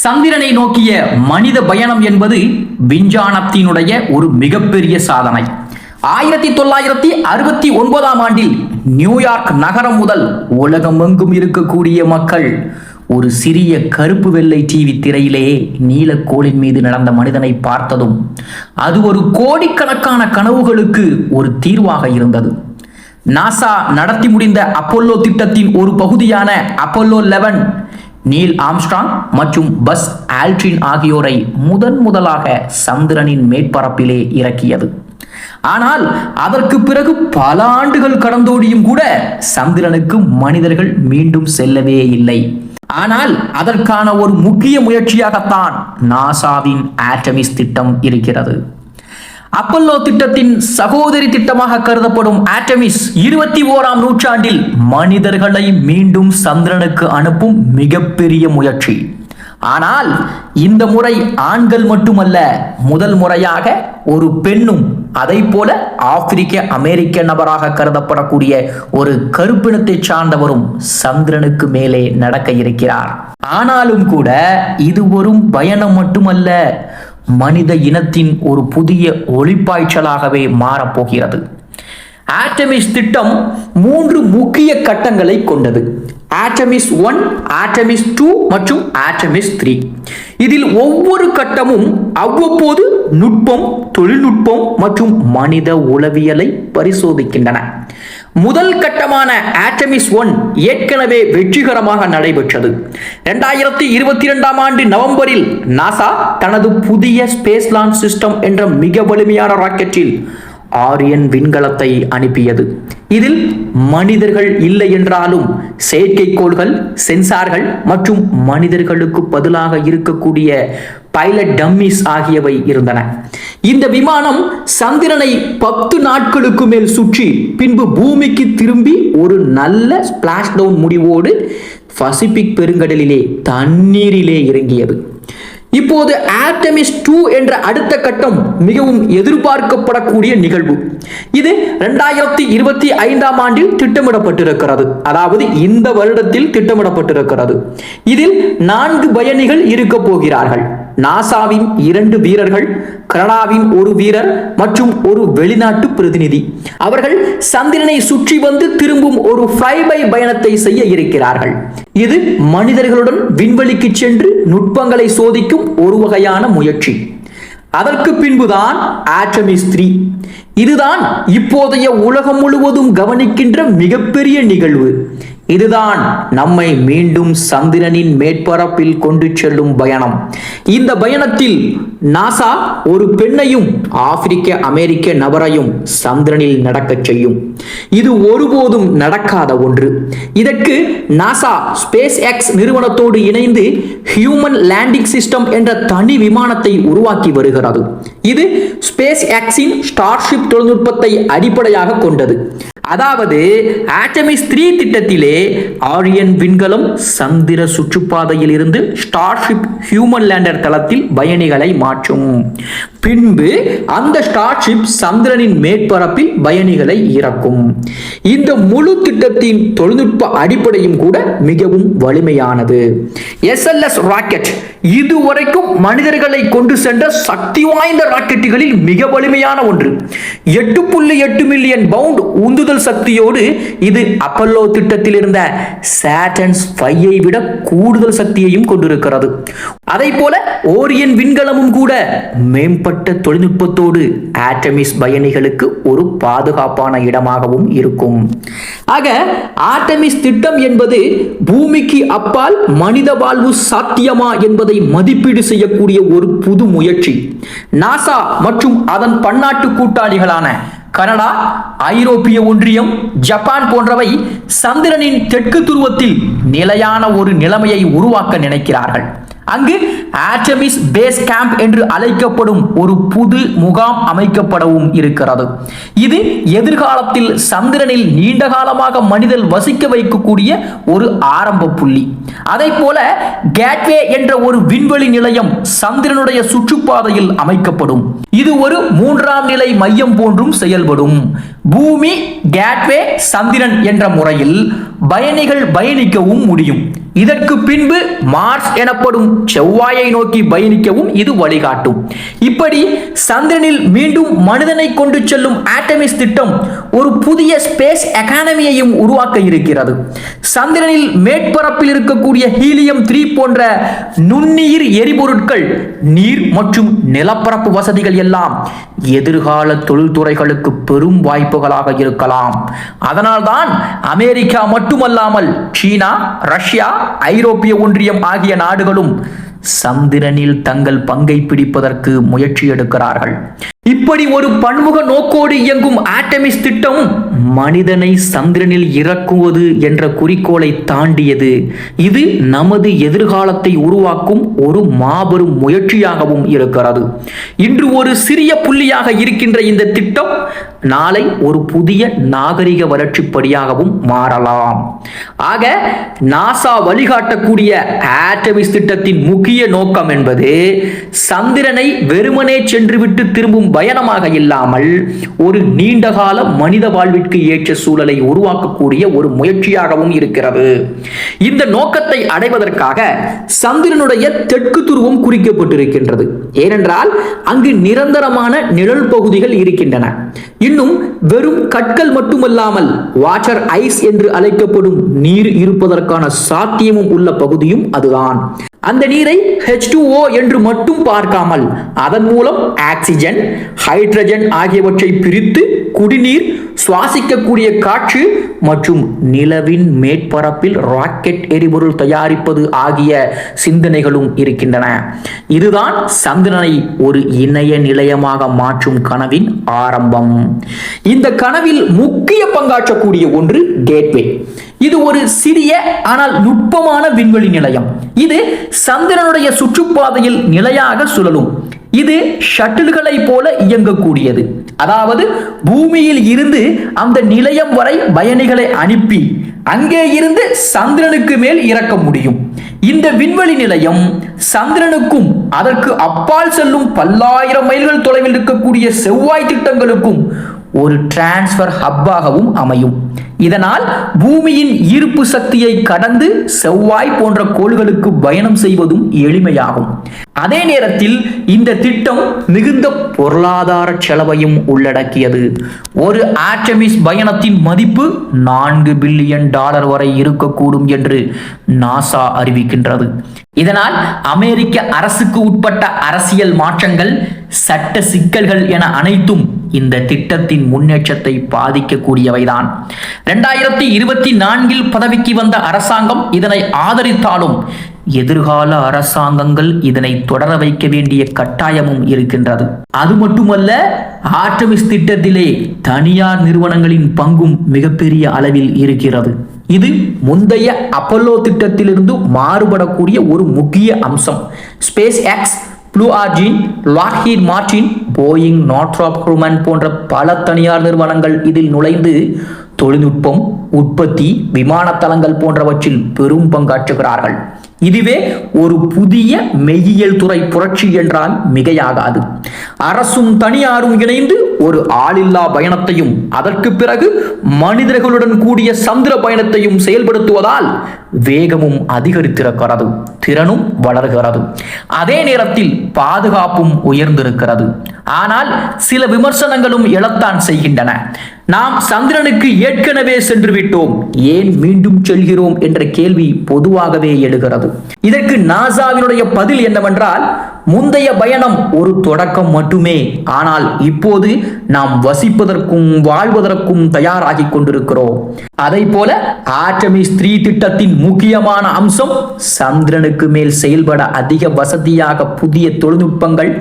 சந்திரனை நோக்கிய மனித பயணம் என்பது விஞ்ஞானத்தினுடைய ஒரு மிகப்பெரிய சாதனை. ஆயிரத்தி தொள்ளாயிரத்தி அறுபத்தி ஒன்பதாம் ஆண்டில் நியூயார்க் நகரம் முதல் உலகமெங்கும் இருக்கக்கூடிய மக்கள் ஒரு சிறிய கருப்பு வெள்ளை டிவி திரையிலே நீலக்கோளின் மீது நடந்த மனிதனை பார்த்ததும் அது ஒரு கோடிக்கணக்கான கனவுகளுக்கு ஒரு தீர்வாக இருந்தது. நாசா நடத்தி முடிந்த அப்பல்லோ திட்டத்தின் ஒரு பகுதியான அப்பல்லோ லெவன் நீல் ஆம்ஸ்ட்ராங் மற்றும் பஸ் ஆல்ட்ரின் ஆகியோரை முதன் முதலாக சந்திரனின் மேற்பரப்பிலே இறக்கியது. ஆனால் அதற்கு பிறகு பல ஆண்டுகள் கடந்தோடியும் கூட சந்திரனுக்கு மனிதர்கள் மீண்டும் செல்லவே இல்லை. ஆனால் அதற்கான ஒரு முக்கிய முயற்சியாகத்தான் நாசாவின் ஆட்டமிஸ் திட்டம் இருக்கிறது. அப்பல்லோ திட்டத்தின் சகோதரி திட்டமாக கருதப்படும் ஆட்டமிஸ் இருபத்தி ஓராம் நூற்றாண்டில் மனிதர்களை மீண்டும் சந்திரனுக்கு அனுப்பும் மிகப்பெரிய முயற்சி. ஆனால் இந்த முறை ஆண்கள் மட்டுமல்ல முதல் முறையாக ஒரு பெண்ணும் அதை போல ஆப்பிரிக்க அமெரிக்க நபராக கருதப்படக்கூடிய ஒரு கருப்பினத்தை சார்ந்தவரும் சந்திரனுக்கு மேலே நடக்க இருக்கிறார். ஆனாலும் கூட இது ஒரு பயணம் மட்டுமல்ல மனித இனத்தின் ஒரு புதிய ஒளிப்பாய்ச்சலாகவே மாறப்போகிறது ஆட்டமிஸ் திட்டம் மூன்று முக்கிய கட்டங்களை கொண்டது. ஆட்டமிஸ் ஒன் ஆட்டமிஸ் டூ மற்றும் ஆட்டமிஸ் த்ரீ இதில் ஒவ்வொரு கட்டமும் அவ்வப்போது நுட்பம் தொழில்நுட்பம் மற்றும் மனித உளவியலை பரிசோதிக்கின்றன. முதல் கட்டமான ஆட்டமிஸ் ஒன் ஏற்கனவே வெற்றிகரமாக நடைபெற்றது. இரண்டாயிரத்தி இருபத்தி இரண்டாம் ஆண்டு நவம்பரில் நாசா தனது புதிய ஸ்பேஸ் லான்ச் சிஸ்டம் என்ற மிக வலிமையான ராக்கெட்டில் ஆரியன் விண்கலத்தை அனுப்பியது. இதில் மனிதர்கள் இல்லை என்றாலும் செயற்கைக்கோள்கள் சென்சார்கள் மற்றும் மனிதர்களுக்கு பதிலாக இருக்கக்கூடிய பைலட் டம்மிஸ் ஆகியவை இருந்தன. இந்த விமானம் சந்திரனை பத்து நாட்களுக்கு மேல் சுற்றி பின்பு பூமிக்கு திரும்பி ஒரு நல்ல ஸ்பிளாஷ் டவுன் முடிவோடு பசிபிக் பெருங்கடலிலே தண்ணீரிலே இறங்கியது. இப்போது ஆர்டமிஸ் டூ என்ற அடுத்த கட்டம் மிகவும் எதிர்பார்க்கப்படக்கூடிய நிகழ்வு. இது ரெண்டாயிரத்தி இருபத்தி ஐந்தாம் ஆண்டில் திட்டமிடப்பட்டிருக்கிறது. அதாவது இந்த வருடத்தில் திட்டமிடப்பட்டிருக்கிறது. இதில் நான்கு பயணிகள் இருக்க போகிறார்கள். நாசாவின் இரண்டு வீரர்கள் கனடாவின் ஒரு வீரர் மற்றும் ஒரு வெளிநாட்டு பிரதிநிதி. அவர்கள் சந்திரனை சுற்றி வந்து திரும்பும் ஒரு ஃப்ளைபை பயணத்தை செய்ய இருக்கிறார்கள். இது மனிதர்களுடன் விண்வெளிக்கு சென்று நுட்பங்களை சோதிக்கும் ஒரு வகையான முயற்சி. அதற்கு பின்புதான் ஆட்டமிஸ் த்ரீ இதுதான் இப்போதைய உலகம் முழுவதும் கவனிக்கின்ற மிகப்பெரிய நிகழ்வு. இதுதான் நம்மை மீண்டும் சந்திரனின் மேற்பரப்பில் கொண்டு செல்லும் பயணம். இந்த பயணத்தில் நாசா ஒரு பெண்ணையும் ஆப்பிரிக்க அமெரிக்க நபரையும் சந்திரனில் நடக்கச் செய்யும். இது ஒருபோதும் நடக்காத ஒன்று. இதற்கு நாசா ஸ்பேஸ் எக்ஸ் நிறுவனத்தோடு இணைந்து ஹியூமன் லேண்டிங் சிஸ்டம் என்ற தனி விமானத்தை உருவாக்கி வருகிறது. இது ஸ்பேஸ் எக்ஸின் ஸ்டார்ஷிப் தொழில்நுட்பத்தை அடிப்படையாக கொண்டது. அதாவது ஆட்டமிஸ் த்ரீ திட்டத்திலே ஆரியன் விண்கலம் சந்திர சுற்றுப்பாதையில் இருந்து ஸ்டார்ஷிப் ஹியூமன் லேண்டர் தளத்தில் பயணிகளை மாற்றும் மாற்றும் பின்பு அந்த ஸ்டார்ஷிப் சந்திரனின் மேற்பரப்பில் பயணிகளை இறக்கும். இந்த முழு திட்டத்தின் தொழில்நுட்ப அடிப்படையும் கூட மிகவும் வலிமையானது. எஸ்எல்எஸ் ராக்கெட் இதுவரைக்கும் மனிதர்களை கொண்டு சென்ற சக்தி வாய்ந்த ராக்கெட்டுகளில் மிக வலிமையான ஒன்று. எட்டு புள்ளி எட்டு மில்லியன் பவுண்ட் உந்துதல் சக்தியோடு இது அப்பல்லோ திட்டத்தில் இருந்த சேட்டன்ஸ் ஃபையை விட கூடுதல் சக்தியையும் கொண்டிருக்கிறது. அதை போல ஓரியன் விண்கலமும் கூட கூட மேம்பட்ட தொழில்நுட்பத்தோடு ஆட்டமிஸ் பயணிகளுக்கு ஒரு பாதுகாப்பான இடமாகவும் இருக்கும். ஆக ஆட்டமிஸ் திட்டம் என்பது பூமிக்கு அப்பால் மனித வாழ்வு சாத்தியமா என்பதை மதிப்பீடு செய்யக்கூடிய ஒரு புது முயற்சி. நாசா மற்றும் அதன் பன்னாட்டு கூட்டாளிகளான கனடா ஐரோப்பிய ஒன்றியம் ஜப்பான் போன்றவை சந்திரனின் தெற்கு துருவத்தில் நிலையான ஒரு நிலைமையை உருவாக்க நினைக்கிறார்கள். அங்கு ஆட்டமிஸ் பேஸ் கேம்ப் என்று அழைக்கப்படும் ஒரு புது முகாம் அமைக்கப்படவும் இருக்கிறது. இது எதிர்காலத்தில் சந்திரனில் நீண்ட காலமாக மனிதர் வசிக்க வைக்கக்கூடிய ஒரு ஆரம்ப புள்ளி. அதை போல கேட்வே என்ற ஒரு விண்வெளி நிலையம் சந்திரனுடைய சுற்றுப்பாதையில் அமைக்கப்படும். இது ஒரு மூன்றாம் நிலை மையம் போன்றும் செயல்படும். பூமி கேட்வே சந்திரன் என்ற முறையில் பயணிகள் பயணிக்கவும் முடியும். இதற்கு பின்பு மார்ஸ் எனப்படும் செவ்வாயை நோக்கி பயணிக்கவும் இது வழிகாட்டும். இப்படி சந்திரனில் மீண்டும் மனிதனை கொண்டு செல்லும் ஆட்டமிஸ் திட்டம் ஒரு புதிய ஸ்பேஸ் எக்கானமியையும் உருவாக்க இருக்கிறது. சந்திரனில் மேற்பரப்பில் இருக்கக்கூடிய ஹீலியம் த்ரீ போன்ற நுண்ணுயிர் எரிபொருட்கள் நீர் மற்றும் நிலப்பரப்பு வசதிகள் எல்லாம் எதிர்கால தொழில்துறைகளுக்கு பெரும் வாய்ப்புகளாக இருக்கலாம். அதனால்தான் அமெரிக்கா மட்டுமல்லாமல் சீனா ரஷ்யா ஐரோப்பிய ஒன்றியம் ஆகிய நாடுகளும் சந்திரனில் தங்கள் பங்கை பிடிப்பதற்கு முயற்சி எடுக்கிறார்கள். இப்படி ஒரு பன்முக நோக்கோடு இயங்கும் ஆட்டமிஸ் திட்டம் மனிதனை சந்திரனில் இறக்குவது என்ற குறிக்கோளை தாண்டியது. இது நமது எதிர்காலத்தை உருவாக்கும் ஒரு மாபெரும் முயற்சியாகவும் இருக்கிறது. இன்று ஒரு சிறிய புள்ளியாக இருக்கின்ற இந்த திட்டம் நாளை ஒரு புதிய நாகரிக வளர்ச்சிப்படியாகவும் மாறலாம். ஆக நாசா வழிகாட்டக்கூடிய ஆட்டமிஸ் திட்டத்தின் முக்கிய நோக்கம் என்பது சந்திரனை வெறுமனே சென்றுவிட்டு திரும்பும் பயணமாக இல்லாமல் ஒரு நீண்டகால மனித வாழ்விற்கு ஏற்ற சூழலை உருவாக்கக்கூடிய ஒரு முயற்சியாகவும் இருக்கிறது. இந்த நோக்கத்தை அடைவதற்காக சந்திரனுடைய தெற்கு துருவம் குறிக்கப்பட்டிருக்கின்றது. ஏனென்றால் அங்கு நிரந்தரமான நிழல் பகுதிகள் இருக்கின்றன. இன்னும் வெறும் கற்கள் மட்டுமல்லாமல் வாட்டர் ஐஸ் என்று அழைக்கப்படும் நீர் இருப்பதற்கான சாத்தியமும் உள்ள பகுதியும் அதுதான். அந்த நீரை H2O என்று மட்டும் பார்க்காமல் அதன் மூலம் ஆக்சிஜன் ஹைட்ரஜன் ஆகியவற்றை பிரித்து குடிநீர் சுவாசிக்கக்கூடிய காற்று மற்றும் நிலவின் மேற்பரப்பில் ராக்கெட் எரிபொருள் தயாரிப்பது ஆகிய சிந்தனைகளும் இருக்கின்றன. இதுதான் சந்திரனை ஒரு இணைய நிலையமாக மாற்றும் கனவின் ஆரம்பம். இந்த கனவில் முக்கிய பங்காற்றக்கூடிய ஒன்று கேட்வே. இது ஒரு சிறிய ஆனால் நுட்பமான விண்வெளி நிலையம். இது சந்திரனுடைய சுற்றுப்பாதையில் நிலையாக சுழலும். இது ஷட்டில்களை போல இயங்கக்கூடியது. அதாவது பூமியில் இருந்து அந்த நிலையம் வரை பயணிகளை அனுப்பி அங்கே இருந்து சந்திரனுக்கு மேல் இறக்க முடியும். இந்த விண்வெளி நிலையம் சந்திரனுக்கும் அதற்கு அப்பால் செல்லும் பல்லாயிரம் மைல்கள் தொலைவில் இருக்கக்கூடிய செவ்வாய் திட்டங்களுக்கும் ஒரு டிரான்ஸ்ஃபர் ஹப்பாகவும் அமையும். இதனால் பூமியின் ஈர்ப்பு சக்தியை கடந்து செவ்வாய் போன்ற கோள்களுக்கு பயணம் செய்வதும் எளிமையாகும். அதே நேரத்தில் இந்த திட்டம் மிகுந்த பொருளாதார செலவையும் உள்ளடக்கியது. ஒரு ஆட்டமிஸ் பயணத்தின் மதிப்பு நான்கு பில்லியன் டாலர் வரை இருக்கக்கூடும் என்று நாசா அறிவிக்கின்றது. இதனால் அமெரிக்க அரசுக்கு உட்பட்ட அரசியல் மாற்றங்கள் சட்ட சிக்கல்கள் என அனைத்தும் இந்த திட்டத்தின் முன்னேற்றத்தை பாதிக்கக்கூடியவைதான். இரண்டாயிரத்தி இருபத்தி நான்கில் பதவிக்கு வந்த அரசாங்கம் இதனை ஆதரித்தாலும் எதிர்கால அரசாங்கங்கள் இதனை தொடர வைக்க வேண்டிய கட்டாயமும் இருக்கின்றது. அது மட்டுமல்ல ஆர்டமிஸ் திட்டத்திலே தனியார் நிறுவனங்களின் பங்கும் மிகப்பெரிய அளவில் இருக்கிறது. இது முந்தைய அப்பல்லோ திட்டத்திலிருந்து மாறுபடக்கூடிய ஒரு முக்கிய அம்சம். Space X Blue Origin Lockheed Martin Boeing Northrop women போன்ற பல தனியார் நிறுவனங்கள் இதில் நுழைந்து தொழில்நுட்பம் உற்பத்தி விமானத்தளங்கள் போன்றவற்றில் பெரும் பங்காற்றுகிறார்கள். இதுவே ஒரு புதிய மெய்யியல் துறை புரட்சி என்றால் மிகையாகாது. அரசும் தனியாரும் இணைந்து ஒரு ஆளில்லா பயணத்தையும் அதற்கு பிறகு மனிதர்களுடன் கூடிய சந்திர பயணத்தையும் செயல்படுத்துவதால் வேகமும் அதிகரித்திருக்கிறது திறனும் வளர்கிறது. அதே நேரத்தில் பாதுகாப்பும் உயர்ந்திருக்கிறது. ஆனால் சில விமர்சனங்களும் எழத்தான் செய்கின்றன. நாம் சந்திரனுக்கு ஏற்கனவே சென்று விட்டோம் ஏன் மீண்டும் செல்கிறோம் என்ற கேள்வி பொதுவாகவே எழுகிறது. இதற்கு நாசாவினுடைய பதில் என்னவென்றால் முந்தைய பயணம் ஒரு தொடக்கம் மட்டுமே. ஆனால் இப்போது நாம் வசிப்பதற்கும் வாழ்வதற்கும் தயாராகி கொண்டிருக்கிறோம். அதை போல ஆற்றமி ஸ்திரீ திட்டத்தின் முக்கியமான அம்சம் சந்திரனுக்கு மேல் செயல்பட அதிக வசதியாக புதிய தொழில்நுட்பங்கள்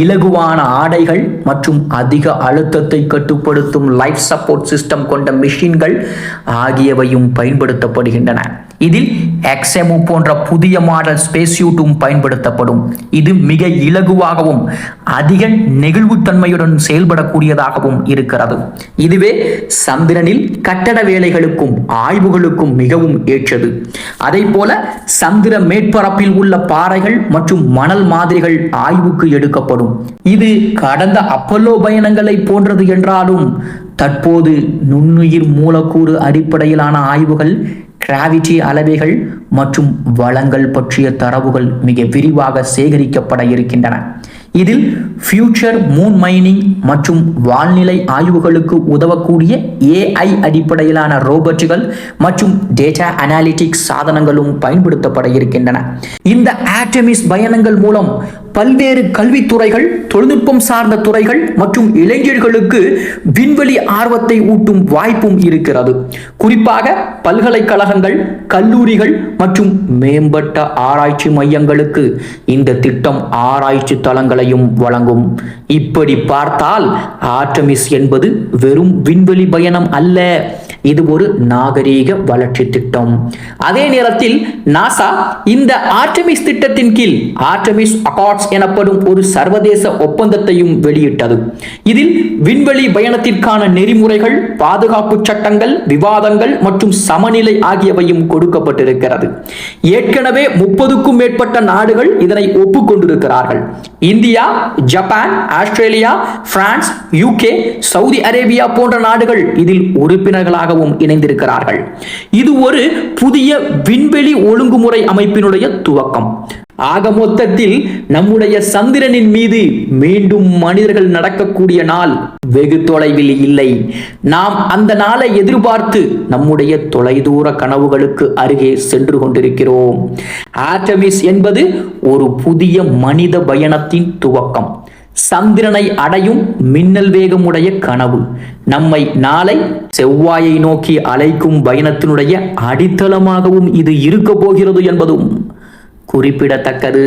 இலகுவான ஆடைகள் மற்றும் அதிக அழுத்தத்தை கட்டுப்படுத்தும் லைஃப் சப்போர்ட் சிஸ்டம் கொண்ட மிஷின்கள் ஆகியவையும் பயன்படுத்தப்படுகின்றன. இதில் எக்ஸ்எமு போன்ற புதிய மாடல் ஸ்பேஸ்யூட்டும் பயன்படுத்தப்படும். இது மிக இலகுவாகவும் அதிக நெகிழ்வுத்தன்மையுடன் செயல்படக்கூடியதாகவும் இருக்கிறது. இதுவே சந்திரனில் கட்டட வேலைகளுக்கும் ஆய்வுகளுக்கும் மிகவும் ஏற்றது. அதை போல சந்திர மேற்பரப்பில் உள்ள பாறைகள் மற்றும் மணல் மாதிரிகள் ஆய்வுக்கு எடுக்கப்படும். இது கடந்த அப்பல்லோ பயணங்களை போன்றது என்றாலும் தற்போது நுண்ணுயிர் மூலக்கூறு அடிப்படையிலான ஆய்வுகள் கிராவிட்டி அளவைகள் மற்றும் வளங்கள் பற்றிய தரவுகள் மிக விரிவாக சேகரிக்கப்பட இருக்கின்றன. இதில் ஃபியூச்சர் மூன் மைனிங் மற்றும் வால்நிலை ஆய்வுகளுக்கு உதவக்கூடிய ஏஐ அடிப்படையிலான ரோபோட்டுகள் மற்றும் டேட்டா அனாலிட்டிக்ஸ் சாதனங்களும் பயன்படுத்தப்பட இருக்கின்றன. இந்த ஆட்டமிஸ் பயணங்கள் மூலம் பல்வேறு கல்வித்துறைகள் தொழில்நுட்பம் சார்ந்த துறைகள் மற்றும் இளைஞர்களுக்கு விண்வெளி ஆர்வத்தை ஊட்டும் வாய்ப்பும் இருக்கிறது. குறிப்பாக பல்கலைக்கழகங்கள் கல்லூரிகள் மற்றும் மேம்பட்ட ஆராய்ச்சி மையங்களுக்கு இந்த திட்டம் ஆராய்ச்சி தளங்களையும் வழங்கும். இப்படி பார்த்தால் ஆர்டமிஸ் என்பது வெறும் விண்வெளி பயணம் அல்ல. இது ஒரு நாகரீக வளர்ச்சி திட்டம். அதே நேரத்தில் நாசா இந்த ஆர்டமிஸ் திட்டத்தின் கீழ் ஆர்டமிஸ் அகார்ட்ஸ் எனப்படும் ஒரு சர்வதேச ஒப்பந்தத்தையும் வெளியிட்டது. இதில் விண்வெளி பயணத்திற்கான நெறிமுறைகள் பாதுகாப்பு சட்டங்கள் விவாதங்கள் மற்றும் சமநிலை ஆகியவையும் கொடுக்கப்பட்டிருக்கிறது. ஏற்கனவே முப்பதுக்கும் மேற்பட்ட நாடுகள் இதனை ஒப்புக்கொண்டிருக்கிறார்கள். India Japan Australia France UK Saudi Arabia போன்ற நாடுகள் இதில் உறுப்பினர்களாக உறுப்பினர்களாகவும் இணைந்திருக்கிறார்கள். இது ஒரு புதிய விண்வெளி ஒழுங்குமுறை அமைப்பினுடைய துவக்கம். ஆக மொத்தத்தில் நம்முடைய சந்திரனின் மீது மீண்டும் மனிதர்கள் நடக்கக்கூடிய நாள் வெகு தொலைவில் இல்லை. நாம் அந்த நாளை எதிர்பார்த்து நம்முடைய தொலைதூர கனவுகளுக்கு அருகே சென்று கொண்டிருக்கிறோம். ஆட்டமிஸ் என்பது ஒரு புதிய மனித பயணத்தின் துவக்கம். சந்திரனை அடையும் மின்னல் வேகமுடைய கனவு. நம்மை நாளை செவ்வாயை நோக்கி அழைக்கும் பயணத்தினுடைய அடித்தளமாகவும் இது இருக்க போகிறது என்பதும் குறிப்பிடத்தக்கது.